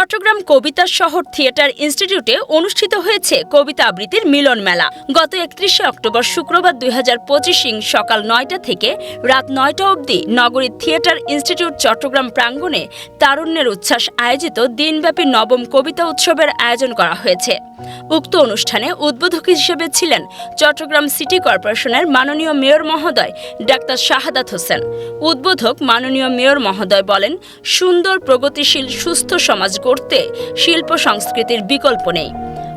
চট্টগ্রাম কবিতা শহর থিয়েটার ইনস্টিটিউটে অনুষ্ঠিত হয়েছে কবিতা আবৃত্তির মিলন মেলা। গত একত্রিশে অক্টোবর শুক্রবার দুই হাজার পঁচিশ সকাল নয়টা থেকে রাত নয়টা অবধি নগরীর থিয়েটার ইনস্টিটিউট চট্টগ্রাম প্রাঙ্গণে তারুণ্যের উচ্ছ্বাস আয়োজিত দিনব্যাপী নবম কবিতা উৎসবের আয়োজন করা হয়েছে। উক্ত অনুষ্ঠানে উদ্বোধক হিসেবে ছিলেন চট্টগ্রাম সিটি কর্পোরেশনের মাননীয় মেয়র মহোদয় ডাক্তার শাহাদাত হোসেন। উদ্বোধক মাননীয় মেয়র মহোদয় বলেন, সুন্দর, প্রগতিশীল, সুস্থ সমাজ গড়তে শিল্প সংস্কৃতির বিকল্প নেই।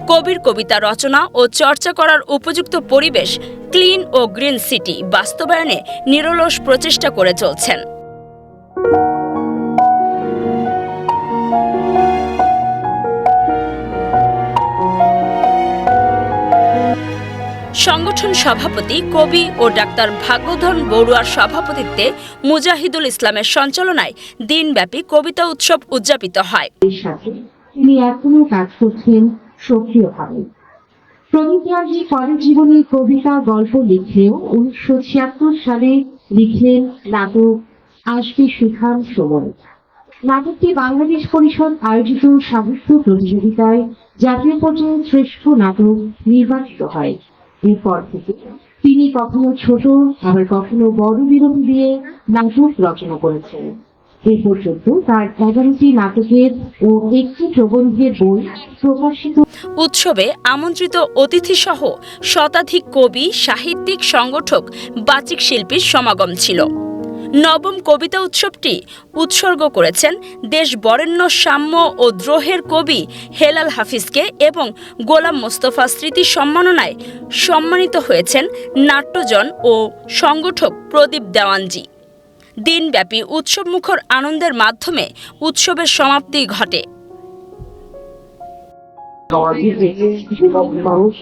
কবির কবিতা রচনা ও চর্চা করার উপযুক্ত পরিবেশ ক্লিন ও গ্রিন সিটি বাস্তবায়নে নিরলস প্রচেষ্টা করে চলছেন। সংগঠন সভাপতি কবি ও ডাক্তার ভাগ্যধন বড়ুয়ার সভাপতিত্বে মুজাহিদুল ইসলামের সঞ্চালনায় দিনব্যাপী কবিতা উৎসব উদযাপিত হয়। তিনি এখনও কাজ করছেন সক্রিয়ভাবে। প্রদীপ রাজি কলেজ জীবনে কবিতা, গল্প লিখলেও উনিশশো ছিয়াত্তর সালে লিখলেন নাটক আসবে সুখান সময়। নাটকটি বাংলাদেশ পরিষদ আয়োজিত সাহিত্য প্রতিযোগিতায় জাতীয় পর্যায়ে শ্রেষ্ঠ নাটক নির্বাচিত হয়। এরপর থেকে তিনি কখনো ছোট, আবার কখনো বড় বিরতি দিয়ে নাটক রচনা করেছেন। এ পর্যন্ত তার এগারোটি নাটকের ও একটি প্রবন্ধের বই প্রকাশিত উৎসবে আমন্ত্রিত অতিথি সহ শতাধিক কবি, সাহিত্যিক, সংগঠক, বাচিক শিল্পীর সমাগম ছিল। নবম কবিতা উৎসবটি উৎসর্গ করেছেন দেশ বরেণ্য সাম্য ও দ্রোহের কবি হেলাল হাফিজকে এবং গোলাম মোস্তফা স্মৃতি সম্মাননায় সম্মানিত হয়েছেন নাট্যজন ও সংগঠক প্রদীপ দেওয়ানজি। দিনব্যাপী উৎসবমুখর আনন্দের মাধ্যমে উৎসবের সমাপ্তি ঘটে। মানুষ